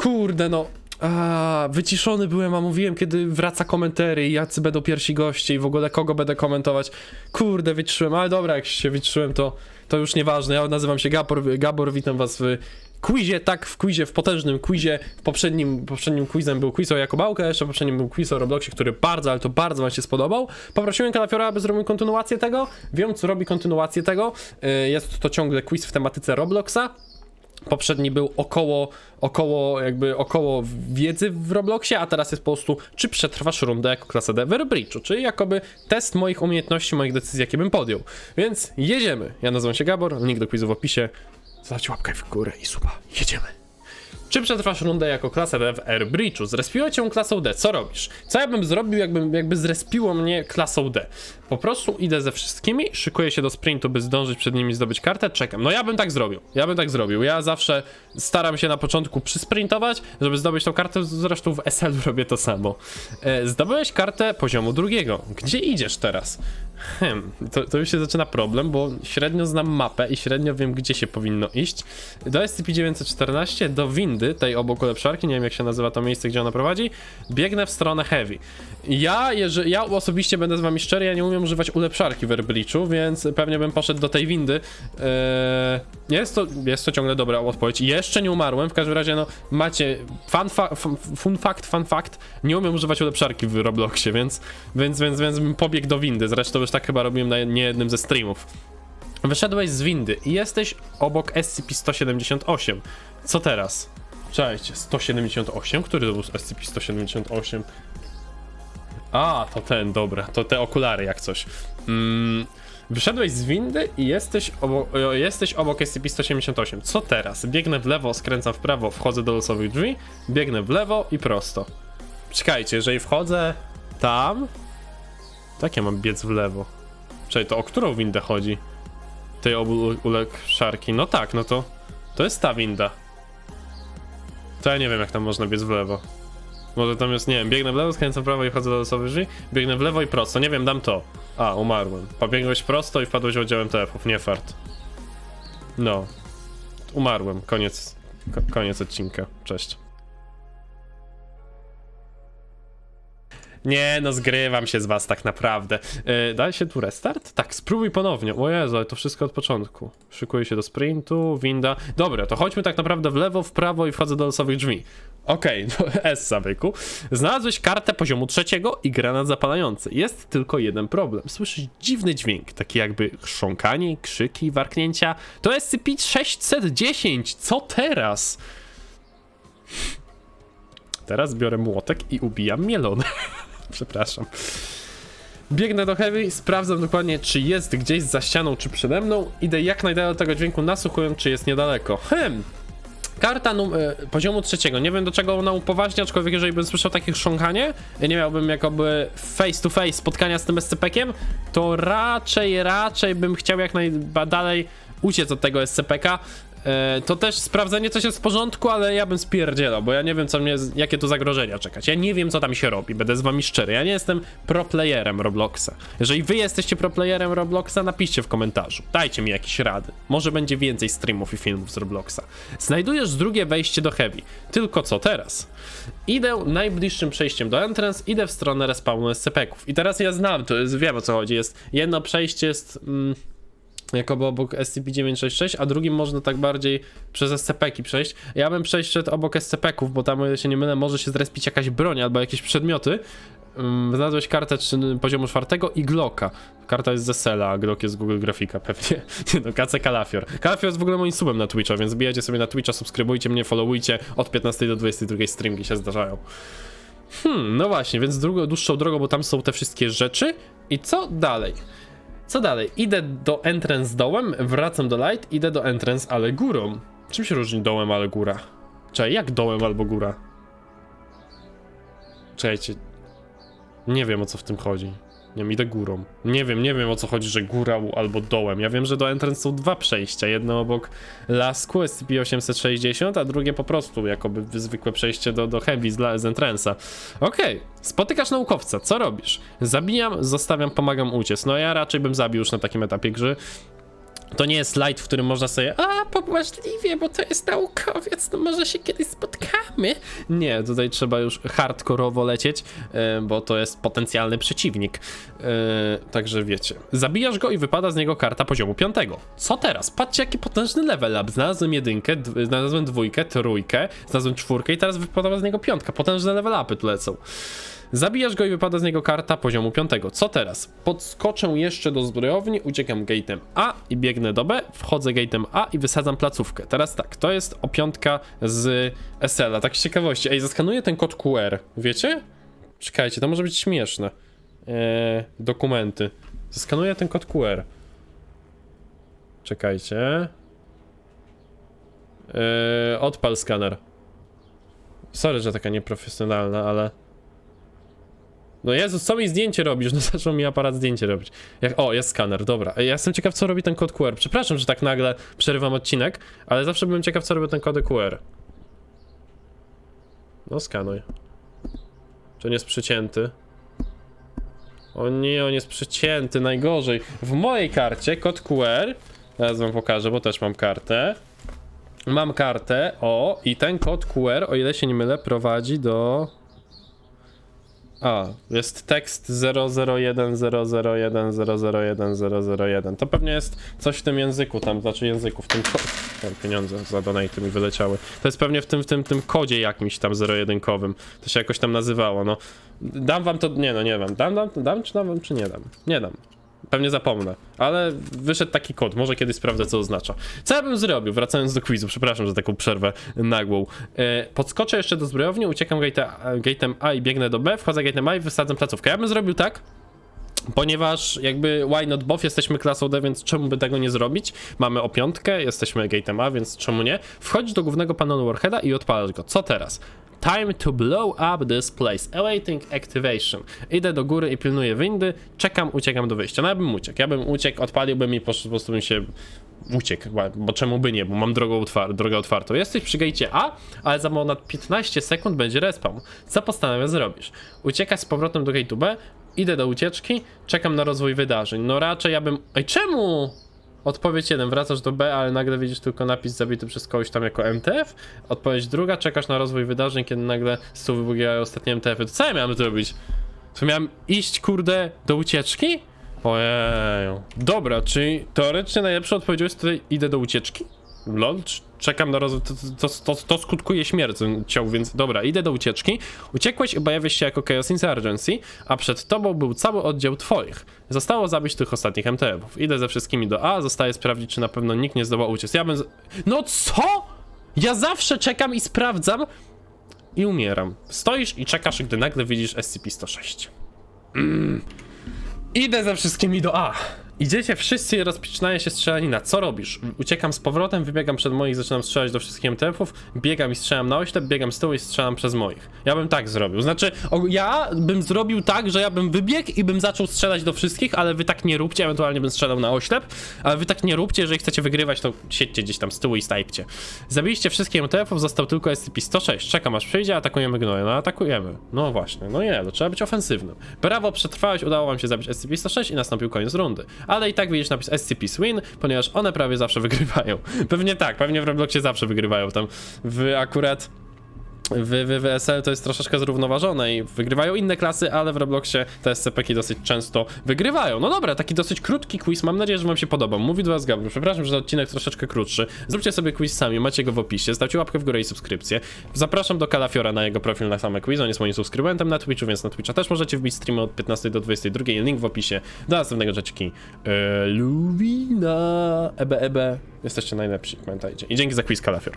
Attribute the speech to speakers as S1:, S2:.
S1: Kurde, no. A, wyciszony byłem, a mówiłem, kiedy wraca komentary i jacy będą pierwsi goście i w ogóle kogo będę komentować. Kurde, wyciszyłem, ale dobra, jak się wyciszyłem, to, to już nieważne. Ja nazywam się Gabor, Gabor witam was w quizie, tak, w quizie, w potężnym quizie. W poprzednim, poprzednim quizem był quiz o Jakubałkę, jeszcze poprzednim był quiz o Robloxie, który bardzo, ale to bardzo wam się spodobał. Poprosiłem Kalafiora, aby zrobił kontynuację tego. Wiem, co robi kontynuację tego. Y, Jest to ciągle quiz w tematyce Robloxa. Poprzedni był około, około, jakby około wiedzy w Robloxie, a teraz jest po prostu, czy przetrwasz rundę jako klasę D w Airbridge'u, czyli jakoby test moich umiejętności, moich decyzji, jakie bym podjął. Więc jedziemy. Ja nazywam się Gabor, link do quizu w opisie. Zostawcie łapkę w górę i suba. Jedziemy. Czy przetrwasz rundę jako klasę w Airbridge'u? Zrespiło cię klasą D, co robisz? Co ja bym zrobił, jakby, jakby zrespiło mnie klasą D? Po prostu idę ze wszystkimi, szykuję się do sprintu, by zdążyć przed nimi zdobyć kartę, czekam. No ja bym tak zrobił, ja bym tak zrobił. Ja zawsze staram się na początku przysprintować, żeby zdobyć tą kartę, zresztą w SL robię to samo. E, zdobyłeś kartę poziomu drugiego. Gdzie idziesz teraz? Hmm, to, to już się zaczyna problem, bo średnio znam mapę i średnio wiem, gdzie się powinno iść. Do SCP-914, do windy, tej obok ulepszarki, nie wiem jak się nazywa to miejsce, gdzie ona prowadzi, biegnę w stronę Heavy. Ja, jeżeli, ja osobiście będę z wami szczery, ja nie umiem używać ulepszarki w Airbridge'u, więc pewnie bym poszedł do tej windy. Eee, jest, to, jest to ciągle dobra odpowiedź. Jeszcze nie umarłem, w każdym razie, no, macie fun, fa fun fact, fun fact, nie umiem używać ulepszarki w Robloxie, więc, więc, więc, więc bym pobiegł do windy. Zresztą już tak chyba robiłem na niejednym ze streamów. Wyszedłeś z windy i jesteś obok SCP-178. Co teraz? Cześć, 178? Który to był SCP-178? A, to ten, dobra, to te okulary jak coś. Mm, wyszedłeś z windy i jesteś obok, o, jesteś obok SCP-178. Co teraz? Biegnę w lewo, skręcam w prawo, wchodzę do losowych drzwi, biegnę w lewo i prosto. Czekajcie, jeżeli wchodzę tam, tak ja mam biec w lewo. Czekaj, to o którą windę chodzi? Tej obu ulepszarki. No tak, no to to jest ta winda. To ja nie wiem jak tam można biec w lewo. Może tam jest, nie wiem, biegnę w lewo, skręcam w prawo i wchodzę do losowych drzwi, biegnę w lewo i prosto, nie wiem, dam to. A, umarłem. Pobiegłeś prosto i wpadłeś oddziałem TF-ów, nie fart. No. Umarłem, koniec, ko koniec odcinka, cześć. Nie, no zgrywam się z was tak naprawdę. Yy, się tu restart? Tak, spróbuj ponownie. O Jezu, ale to wszystko od początku. Szykuję się do sprintu, winda. Dobra, to chodźmy tak naprawdę w lewo, w prawo i wchodzę do losowych drzwi. Okej, okay, no S zawyku. Znalazłeś kartę poziomu trzeciego i granat zapalający. Jest tylko jeden problem. Słyszysz dziwny dźwięk, taki jakby chrząkanie, krzyki, warknięcia. To SCP-610. Co teraz? Teraz biorę młotek i ubijam mielone. Przepraszam. Biegnę do Heavy, sprawdzam dokładnie, czy jest gdzieś za ścianą, czy przede mną. Idę jak najdalej od tego dźwięku, nasłuchując, czy jest niedaleko. Hem! Karta y, poziomu trzeciego. Nie wiem do czego ona upoważnia, aczkolwiek jeżeli bym słyszał takie chrząkanie, nie miałbym jakoby face to face spotkania z tym SCP-kiem, to raczej, raczej bym chciał jak najdalej uciec od tego SCP-ka. E, to też sprawdzenie coś jest w porządku, ale ja bym spierdzielał, bo ja nie wiem co mnie, jakie tu zagrożenia czekać. Ja nie wiem co tam się robi, będę z wami szczery. Ja nie jestem pro playerem Robloxa. Jeżeli wy jesteście pro playerem Robloxa, napiszcie w komentarzu. Dajcie mi jakieś rady. Może będzie więcej streamów i filmów z Robloxa. Znajdujesz drugie wejście do Heavy. Tylko co teraz? Idę najbliższym przejściem do entrance, idę w stronę respawnu SCP-ków. I teraz ja znam, to jest, wiem o co chodzi. Jest jedno przejście jest... Mm, jakoby obok SCP-966, a drugim można tak bardziej przez SCP-ki przejść. Ja bym przeszedł obok SCP-ków, bo tam, się nie mylę, może się zrespić jakaś broń albo jakieś przedmioty. Um, znalazłeś kartę poziomu czwartego i Glocka. Karta jest ze Sela, a Glock jest z Google Grafika pewnie. Nie no, KC Kalafior. Kalafior jest w ogóle moim subem na Twitcha, więc bijajcie sobie na Twitcha, subskrybujcie mnie, followujcie. Od 15 do 22 streamki się zdarzają. Hmm, no właśnie, więc drugą, dłuższą drogą, bo tam są te wszystkie rzeczy. I co dalej? Co dalej? Idę do entrance dołem, wracam do light, idę do entrance, ale górą. Czym się różni dołem, ale góra? Czekaj, jak dołem albo góra? Czekajcie. Nie wiem o co w tym chodzi. Nie idę górą. Nie wiem, nie wiem o co chodzi, że góra albo dołem. Ja wiem, że do entrance są dwa przejścia. Jedno obok lasku SCP-860, a drugie po prostu jakoby zwykłe przejście do, do heavy z, z entrance'a. Okej, okay. spotykasz naukowca, co robisz? Zabijam, zostawiam, pomagam uciec. No ja raczej bym zabił już na takim etapie gry. To nie jest light, w którym można sobie, a pobłażliwie, bo to jest naukowiec, no może się kiedyś spotkamy. Nie, tutaj trzeba już hardkorowo lecieć, e, bo to jest potencjalny przeciwnik. E, Także wiecie. Zabijasz go i wypada z niego karta poziomu piątego. Co teraz? Patrzcie, jaki potężny level up. Znalazłem jedynkę, znalazłem dwójkę, trójkę, znalazłem czwórkę i teraz wypada z niego piątka. Potężne level upy tu lecą. Zabijasz go i wypada z niego karta poziomu 5. Co teraz? Podskoczę jeszcze do zbrojowni, uciekam gate'em A i biegnę do B, wchodzę gate'em A i wysadzam placówkę. Teraz tak, to jest opiątka z SL-a, tak z ciekawości. Ej, zaskanuję ten kod QR, wiecie? Czekajcie, to może być śmieszne. Eee, dokumenty. Zaskanuję ten kod QR. Czekajcie. Eee, odpal skaner. Sorry, że taka nieprofesjonalna, ale... No Jezus, co mi zdjęcie robisz? No zaczął mi aparat zdjęcie robić. Jak, o, jest skaner, dobra. Ja jestem ciekaw, co robi ten kod QR. Przepraszam, że tak nagle przerywam odcinek, ale zawsze byłem ciekaw, co robi ten kod QR. No skanuj. Czy on jest przycięty? O nie, on jest przycięty, najgorzej. W mojej karcie kod QR, teraz wam pokażę, bo też mam kartę. Mam kartę, o, i ten kod QR, o ile się nie mylę, prowadzi do... A, jest tekst 001001001 To pewnie jest coś w tym języku tam, znaczy języku, w tym tam pieniądze za donate mi wyleciały. To jest pewnie w tym, w tym, tym kodzie jakimś tam zero-jedynkowym. To się jakoś tam nazywało, no. Dam wam to, nie no, nie wiem. Dam, dam, dam czy dam wam, czy nie dam? Nie dam. Pewnie zapomnę, ale wyszedł taki kod, może kiedyś sprawdzę co oznacza. Co ja bym zrobił, wracając do quizu, przepraszam za taką przerwę nagłą. E, podskoczę jeszcze do zbrojowni, uciekam gate'em A i biegnę do B, wchodzę gate'em A i wysadzam placówkę. Ja bym zrobił tak, Ponieważ jakby why not both, jesteśmy klasą D, więc czemu by tego nie zrobić? Mamy o piątkę, jesteśmy gate'em A, więc czemu nie? Wchodź do głównego panelu Warheada i odpalasz go. Co teraz? Time to blow up this place. Awaiting activation. Idę do góry i pilnuję windy, czekam, uciekam do wyjścia. No ja bym uciekł. Ja bym uciekł, odpaliłbym i po prostu bym się uciekł, bo- czemu by nie, bo mam drogę, otwar drogę otwartą. Jesteś przy gejcie A, ale za ponad 15 sekund będzie respawn. Co postanawiasz zrobić? Uciekać z powrotem do gate'u B, idę do ucieczki, czekam na rozwój wydarzeń. No raczej ja bym... Ej, czemu? Odpowiedź 1, wracasz do B, ale nagle widzisz tylko napis zabity przez kogoś tam jako MTF. Odpowiedź druga, czekasz na rozwój wydarzeń, kiedy nagle z tu wybugają ostatnie MTF-y. To co ja miałem zrobić? To miałem iść, kurde, do ucieczki? Ojeju. Dobra, czyli teoretycznie najlepszą odpowiedzią jest tutaj idę do ucieczki? Lol, czekam na rozwój, to, to, to, to skutkuje śmiercią, więc dobra, idę do ucieczki. Uciekłeś i obawiasz się jako Chaos Insurgency, a przed tobą był cały oddział twoich. Zostało zabić tych ostatnich MTF-ów. Idę ze wszystkimi do A, zostaje sprawdzić, czy na pewno nikt nie zdołał uciec. Ja bym... Z... No co? Ja zawsze czekam i sprawdzam i umieram. Stoisz i czekasz, gdy nagle widzisz SCP-106. Idę ze wszystkimi do A. Idziecie wszyscy i rozpoczynaje się strzelanina. Co robisz? Uciekam z powrotem, wybiegam przed moich, zaczynam strzelać do wszystkich MTF-ów, biegam i strzelam na oślep, biegam z tyłu i strzelam przez moich. Ja bym tak zrobił. Znaczy, o, ja bym zrobił tak, że ja bym wybiegł i bym zaczął strzelać do wszystkich, ale wy tak nie róbcie, ewentualnie bym strzelał na oślep, ale wy tak nie róbcie, jeżeli chcecie wygrywać, to siedźcie gdzieś tam z tyłu i stajpcie. Zabiliście wszystkich MTF-ów, został tylko SCP-106. Czekam aż przyjdzie, atakujemy gnoje. No atakujemy. No właśnie, no nie, to trzeba być ofensywnym. Brawo, przetrwałeś, udało wam się zabić SCP-106 i nastąpił koniec rundy. Ale i tak widzisz napis SCP-Win, ponieważ one prawie zawsze wygrywają. Pewnie tak, pewnie w Robloxie zawsze wygrywają. Tam w akurat w, w, w SL to jest troszeczkę zrównoważone i wygrywają inne klasy, ale w Robloxie te SCP-ki dosyć często wygrywają. No dobra, taki dosyć krótki quiz, mam nadzieję, że wam się podobał. Mówi do was Gabriel, przepraszam, że odcinek troszeczkę krótszy. Zróbcie sobie quiz sami, macie go w opisie, stawcie łapkę w górę i subskrypcję. Zapraszam do Kalafiora na jego profil na same quiz, on jest moim subskrybentem na Twitchu, więc na Twitcha też możecie wbić streamy od 15 do 22, link w opisie. Do następnego rzeczki. Eee, Luwina, ebe ebe, jesteście najlepsi, pamiętajcie. I dzięki za quiz Kalafior.